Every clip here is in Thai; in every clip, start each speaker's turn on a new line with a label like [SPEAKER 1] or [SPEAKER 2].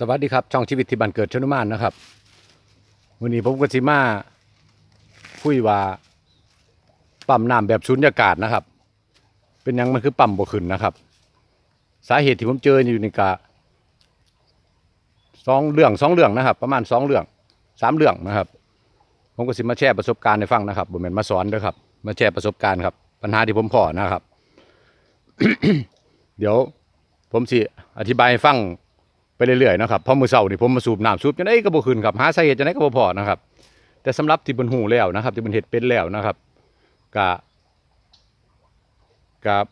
[SPEAKER 1] สวัสดีครับ ช่องชีวิตที่บันเกิดชนุมานนะครับวันนี้ผมก็สิมาคุยว่าปั๊มน้ำแบบสุญญากาศนะครับ เป็นยังมันคือปั๊มบ่ขึ้นนะครับ สาเหตุที่ผมเจออยู่นี่กะสองเรื่องสองเรื่องนะครับ ประมาณสองเรื่องสามเรื่องนะครับ ผมก็สิมาแชร์ประสบการณ์ให้ฟังนะครับบ่แม่นมาสอนด้อครับ มาแชร์ประสบการณ์ครับ ปัญหาที่ผมพอนะครับ เดี๋ยวผมสิอธิบายให้ฟัง ไปเรื่อยๆนะครับพราะมือเสาร์นี่ผมมาสูบน้ำสูบจังไดก็บ่ขึ้นครับหาสาเหตุจังไดก็บ่พอนะครับ แต่สำหรับที่บนหูแล้วนะครับ ที่บนเห็ดเป็นแล้วนะครับกะกับ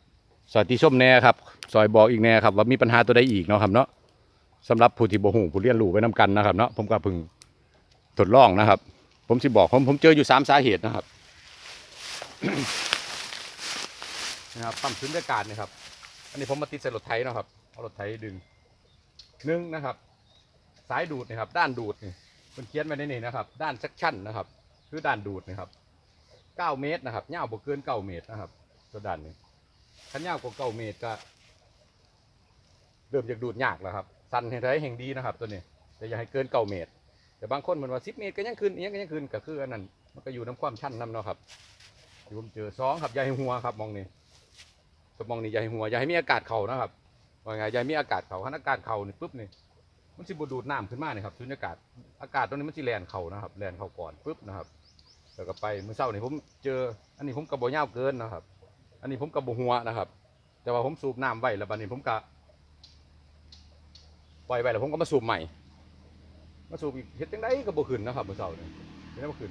[SPEAKER 1] สวัสดีชมแน่ครับซอยบอกอีกแน่ครับว่ามีปัญหาตัวใดอีกเนาะครับเนาะสำหรับผู้ที่บ่หูผู้เรียนรู้ไว้นํกันนะครับเนาะผมก็เพิ่งทดลองนะครับ ผมสิบอกผมผมเจออยู่สามสาเหตุนะครับนะครับปั๊มสุญญากาศนะครับ อันนี้ผมมาติดใส่รถไถเนาะครับเอารถไถดึง หนึ่งนะครับ สายดูดนะครับ ด้านดูดนี่มันเขียนไว้ในนี่นะครับ ด้านเซกชันนะครับ คือด้านดูดนะครับเก้าเมตรนะครับยาวบ่เกินเก้าเมตรนะครับ ตัวด้านนี้ขันยาวกว่าเก้าเมตรก็เริ่มจากดูดยากแล้วครับ สั้นให้ได้แห่งดีนะครับ ตัวนี้แต่อย่าให้เกินเก้าเมตร แต่บางคนมันว่าสิบเมตรก็ยังขึ้นอีกยังก็ยังขึ้นก็คืออันนั้นมันก็อยู่น้ำความชันน้ำเนาะครับที่ผมเจอสองครับยาให้หัวครับมองนี่มองนี่ยาให้หัวย่าให้มีอากาศเข่านะครับ ว่าไงยายมีอากาศเขาถ้าอากาศเขานี่ปุ๊บนี่มันสิบดูดน้ำขึ้นมาเนี่ยครับสุญญากาศอากาศตรงนี้มันสิแลนเขานะครับแลนเขาก่อนปุ๊บนะครับแล้วก็ไปเมื่อเช้านี่ผมเจอ อันนี้ผมกระโบยาวเกินนะครับ อันนี้ผมกระโบหัวนะครับ แต่ว่าผมสูบน้ำไว้แล้วบัดนี้ผมก็ปล่อยไว้แล้วผมก็มาสูบใหม่ มาสูบอีกเฮ็ดจังไดก็บ่ขึ้นนะครับเมื่อเช้านี่เฮ็ดบ่ขึ้น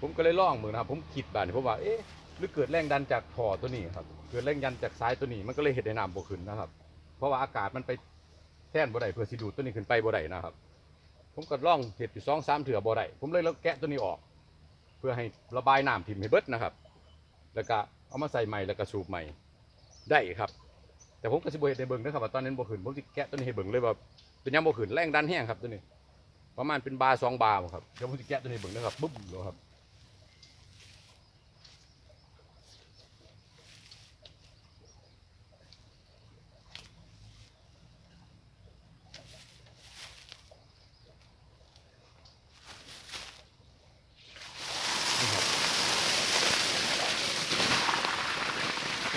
[SPEAKER 1] ผมก็เลยล่องมือนะครับ ผมคิดบาดนี้ผมว่าเอ๊ะหรือเกิดแรงดันจากท่อตัวนี้ครับ เกิดแรงดันจากสายตัวนี้ มันก็เลยเฮ็ดให้น้ำบ่ขึ้นนะครับ เพราะว่าอากาศมันไปแท่นบ่ได้เพื่อสิดูดตัวนี้ขึ้นไปบ่ได้นะครับ ผมก็ล่องเห็ดอยู่สองสามเถื่อบ่ได้ผมเลยแล้วแกะตัวนี้ออก เพื่อให้ระบายน้ำทิ่มให้เบิดนะครับ แล้วก็เอามาใส่ใหม่แล้วก็สูบใหม่ได้ครับ แต่ผมก็สิบ่เฮ็ดให้เบิ่งนะครับว่าตอนนั้นบ่ขึ้นผมสิแกะตัวนี้ให้เบิ่งเลยว่าเป็นยังบ่ขึ้นแรงดันแห้งครับตัวนี้ ประมาณเป็นบาสองบาครับเดี๋ยวผมสิแกะตัวนี้เบิ่งนะครับปุ๊บเลยครับ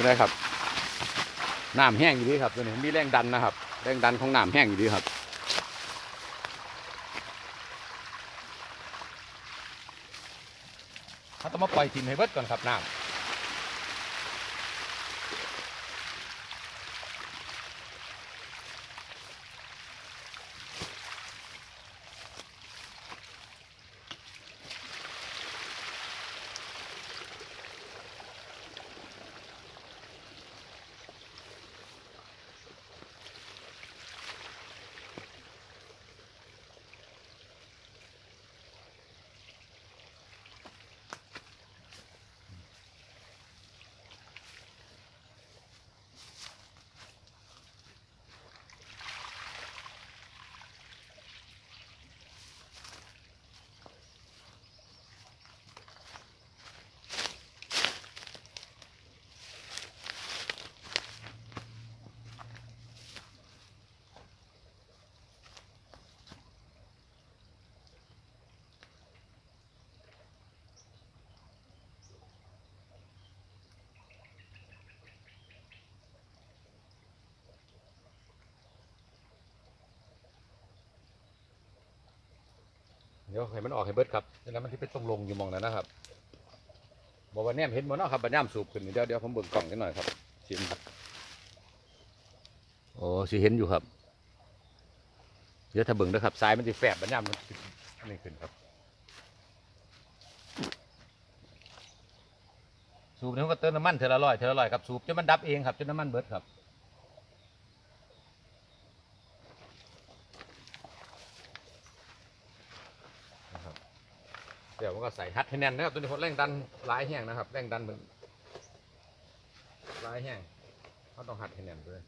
[SPEAKER 1] นี่ได้ครับ น้ำแห้งอยู่ดีครับตัวนี้มีแรงดันนะครับ แรงดันของน้ำแห้งอยู่ดีครับเขาต้องมาปล่อยทิมให้เบิดก่อนครับน้ำ เดี๋ยวให้มันออกให้เบิดครับแล้วมันที่เป็นตรงลงอยู่มองนั้นนะครับบอกว่าแนมเห็นหมดเนาะครับบัดย่ามสูบขึ้นนี่เดี๋ยวเดี๋ยวผมเบิ่งกล่องกันหน่อยครับสิครับโอ้สิเห็นอยู่ครับเดี๋ยวถ้าเบิ่งนะครับซ้ายมันจะแฝบบัดย่มมันสิอันนี้ขึ้นครับสูบนี่มันก็เติมน้ำมันเทอละร้อยเทอละร้อยครับสูบจนมันดับเองครับจนน้ำมันเบิดครับ เดี๋ยวมัน ก็ใส่ฮัดให้แน่นนะครับตัวนี้เพราแรงดันหลายแห้งนะครับแรงดันมันหลายแห้งเขาต้องหัดให้แน่นด้วย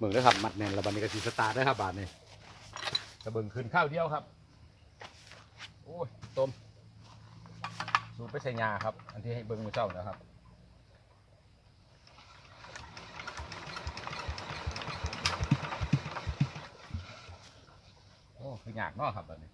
[SPEAKER 1] เบิ่งเด้ครับมัดแน่นแล้วบัดนี้ก็สีสตาร์ทเด้ครับบาทนี่กระเบิ่งขึ้นข้าวเดียวครับโอ้ยต้มสูตรไปใส่ยาครับ อันที่ให้เบิ่งมือเจ้านะครับโอ้คือยากเนาะครับแบบนี้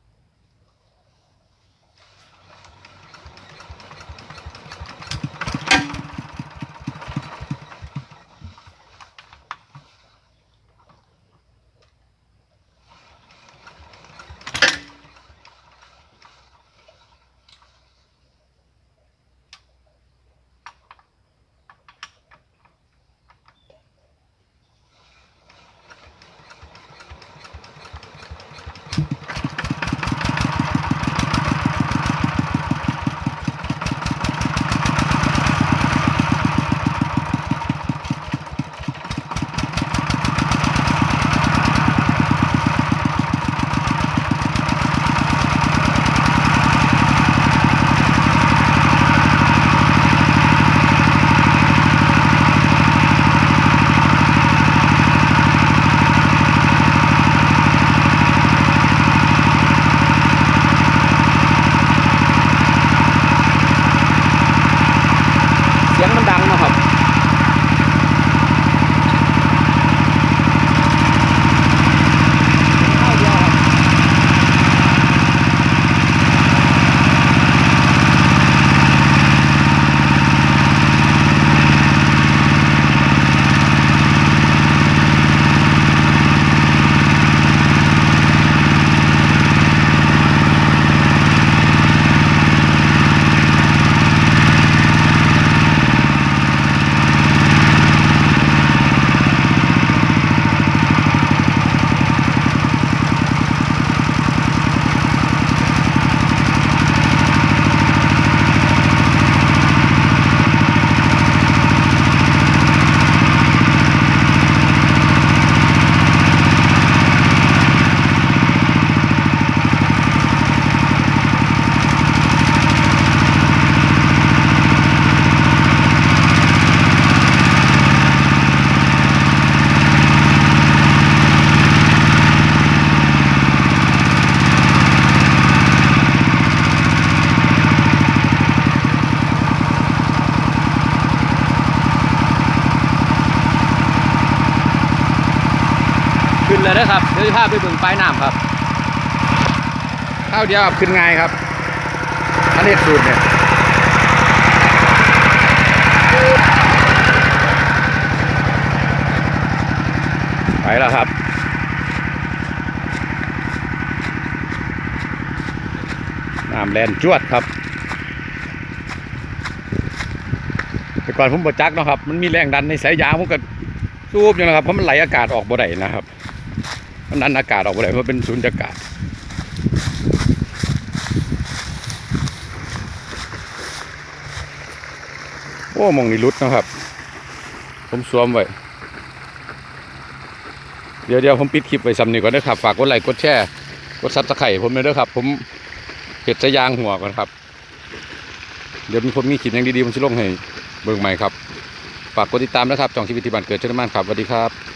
[SPEAKER 1] เลยครับเดี๋ยวจะพาไปเบิ่งปลายน้ำครับข้าวเดียวครับขึ้นง่ายครับอันนี้สูตรเนี่ยไปแล้วครับน้ำแลนจวดครับแต่ก่อนผมบอจักเนาะครับ มันมีแรงดันในสายยางผมก็สูบอยู่นะครับเพราะมันไหลอากาศออกบ่ได้นะครับ นดันอากาศออกบ่ได้เพราะเป็นศูนย์อากาศโอ้มองนี่รุดนะครับ ผมสวมไว้เดี๋ยวเดี๋ยวผมปิดคลิปไว้ซ้ำนี่ก่อนนะครับ ฝากกดไลค์กดแชร์กดซับสไครต์ผมเลยเด้อครับ ผมเห็ดสะยางหัวก่อนครับ เดี๋ยวมีผมมีคลิปอย่างดีๆผมจะลงให้เบิ่งใหม่ครับ ฝากกดติดตามนะครับจองชีวิตที่บ้านเกิดเช่นมันครับสวัสดีครับ